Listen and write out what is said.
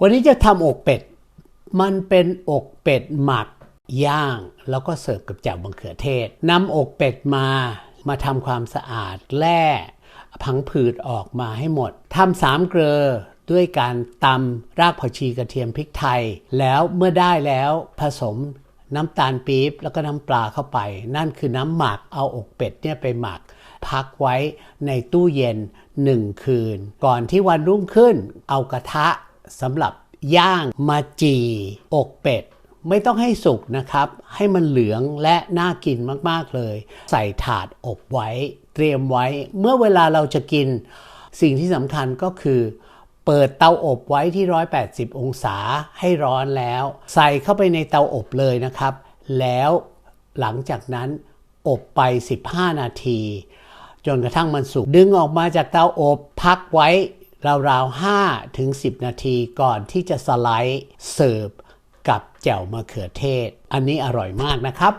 วันนี้จะทำอกเป็ด มันเป็นอกเป็ดหมักย่าง แล้วก็เสิร์ฟกับแจ่วมะเขือเทศนำอกเป็ดมามาทำความสะอาดแล่พังผืดออกมาให้หมดทำสามเกลอด้วยการตำรากผักชีกระเทียมพริกไทย แล้วเมื่อได้แล้วผสมน้ำตาลปี๊บแล้วก็น้ำปลาเข้าไป นั่นคือน้ำหมักเอาอกเป็ดเนี่ยไปหมัก พักไว้ในตู้เย็น1คืน ก่อนที่วันรุ่งขึ้น เอากระทะ สำหรับย่างมาจีอกเป็ด ไม่ต้องให้สุกนะครับ ให้มันเหลืองและน่ากินมากๆเลย ใส่ถาดอบไว้ เตรียมไว้ เมื่อเวลาเราจะกิน สิ่งที่สำคัญก็คือเปิดเตาอบไว้ที่ 180 องศาให้ร้อนแล้ว ใส่เข้าไปในเตาอบเลยนะครับ แล้วหลังจากนั้นอบไป 15 นาที จนกระทั่งมันสุก ดึงออกมาจากเตาอบพักไว้ ราวๆ5ถึง10 นาทีก่อนที่จะสไลด์เสิร์ฟกับแจ่วมะเขือเทศ อันนี้อร่อยมากนะครับ